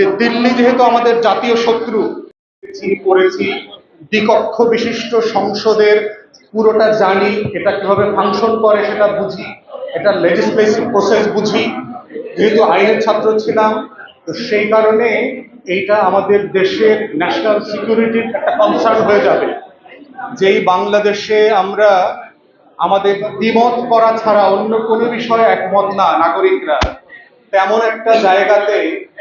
যে দিল্লি যেহেতু আমাদের জাতীয় শত্রু করেছি, দ্বিকক্ষ বিশিষ্ট সংসদের পুরোটা জানি এটা কীভাবে ফাংশন করে সেটা বুঝি এটা লেজিসলেটিভ প্রসেস বুঝি যেহেতু আইনের ছাত্র ছিলাম তো সেই কারণে এইটা আমাদের দেশের ন্যাশনাল সিকিউরিটির একটা কনসার্ন হয়ে যাবে। যেই বাংলাদেশে আমরা আমাদের দ্বিমত করা ছাড়া অন্য কোনো বিষয়ে একমত না নাগরিকরা। তেমন একটা জায়গাতে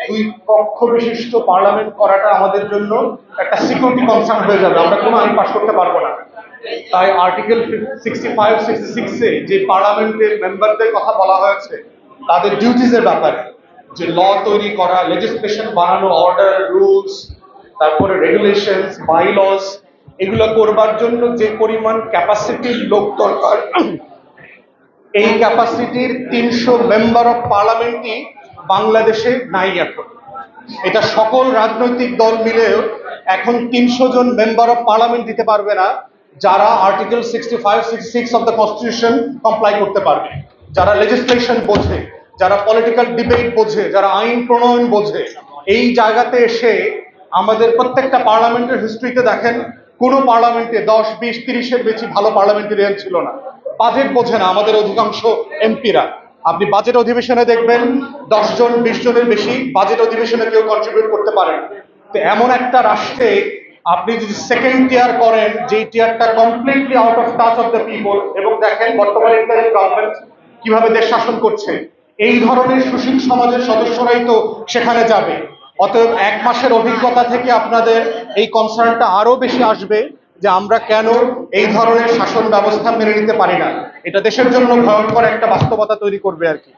দুই কক্ষ বিশিষ্ট পার্লামেন্ট করাটা আমাদের জন্য একটা সিকিউরিটি কনসার্ন হয়ে যাবে। আমরা কোনো আইন পাশ করতে পারব না। তাই আর্টিকেল সিক্সটি ফাইভ সিক্সটি সিক্সে যে পার্লামেন্টের মেম্বারদের কথা বলা হয়েছে, তাদের ডিউটিজের ব্যাপারে, যে ল তৈরি করা লেজিসলেশন বানানো অর্ডার রুলস তারপরে রেগুলেশনস বাইলস এগুলো করবার জন্য যে পরিমাণ ক্যাপাসিটির লোক দরকার এই ক্যাপাসিটির তিনশো মেম্বার অফ পার্লামেন্টই বাংলাদেশে নাই এখন। এটা সকল রাজনৈতিক দল মিলেও এখন তিনশো জন মেম্বার অফ পার্লামেন্ট দিতে পারবে না, যারা article sixty five sixty six of the constitution comply করতে পারবে। যারা লেজিসলেশন বোঝে, যারা পলিটিক্যাল ডিবেট বোঝে, যারা আইন প্রণয়ন বোঝে, এই জায়গাতে এসে আমাদের প্রত্যেকটা পার্লামেন্টের হিস্ট্রিতে দেখেন, কোনো পার্লামেন্টে দশ, বিশ, তিরিশের বেশি ভালো পার্লামেন্টেরিয়ান ছিল না। বাজেট বোঝে না আমাদের অধিকাংশ এমপিরা। আপনি বাজেট অধিবেশনে দেখবেন দশ জন বিশ জনের বেশি বাজেট অধিবেশনে কেউ কন্ট্রিবিউট করতে পারে তো এমন একটা রাষ্ট্রে আপনি যদি সেকেন্ড টিয়ার করেন, যেই টিয়ারটা completely out of touch of the people এবং দেখেন বর্তমানে গভর্নমেন্ট কীভাবে দেশ শাসন করছে, এই ধরনের সুশীল সমাজের সদস্যরাই তো সেখানে যাবে। অতএব এক মাসের অভিজ্ঞতা থেকে আপনাদের এই কনসার্নটা আরও বেশি আসবে। যে আমরা কেন এই ধরনের শাসন ব্যবস্থা মেনে নিতে পারি না। এটা দেশের জন্য ভয়ঙ্কর একটা বাস্তবতা তৈরি করবে আর কি।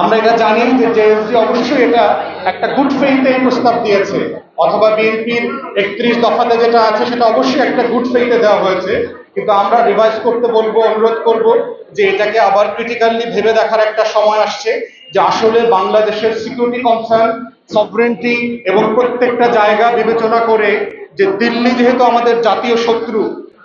আমরা এটা জানি যে জেএসজি অবশ্যই এটা একটা গুড ফেইথে এই প্রস্তাব দিয়েছে। অথবা বিএনপির একত্রিশ দফাতে যেটা আছে, সেটা অবশ্যই একটা গুড ফেইথে দেওয়া হয়েছে। কিন্তু আমরা রিভাইজ করতে বলব, অনুরোধ করব যে এটাকে আবার ক্রিটিক্যালি ভেবে দেখার একটা সময় আসছে যে আসলে বাংলাদেশের সিকিউরিটি কনসার্ন সফরেন্টি এবং প্রত্যেকটা জায়গা বিবেচনা করে যে দিল্লি যেহেতু আমাদের জাতীয় শত্রু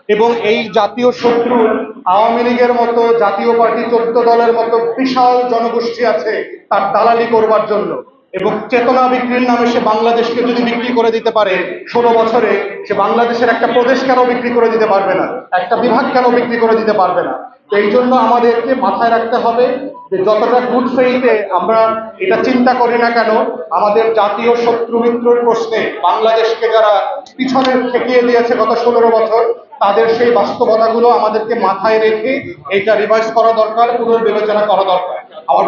এবং এই জাতীয় শত্রু আওয়ামী লীগের মতো, জাতীয় পার্টি চোদ্দ দলের মতো বিশাল জনগোষ্ঠী আছে তার দালালি করবার জন্য। এবং চেতনা বিক্রির নামে সে বাংলাদেশকে যদি বিক্রি করে দিতে পারে, ষোলো বছরে সে বাংলাদেশের একটা প্রদেশ কেন বিক্রি করে দিতে পারবে না? একটা বিভাগ কেন বিক্রি করে দিতে পারবে না? তো এই জন্য আমাদেরকে মাথায় রাখতে হবে যে যতটা গুড ফেইতে আমরা এটা চিন্তা করি না কেন, আমাদের জাতীয় শত্রু মিত্রর প্রশ্নে বাংলাদেশকে যারা পিছনে ঠেকিয়ে দিয়েছে গত ষোলো বছর, তাদের সেই বাস্তবতাগুলো আমাদেরকে মাথায় রেখে এটা রিভাইজ করা দরকার, পুনর্বিবেচনা করা দরকার। আমার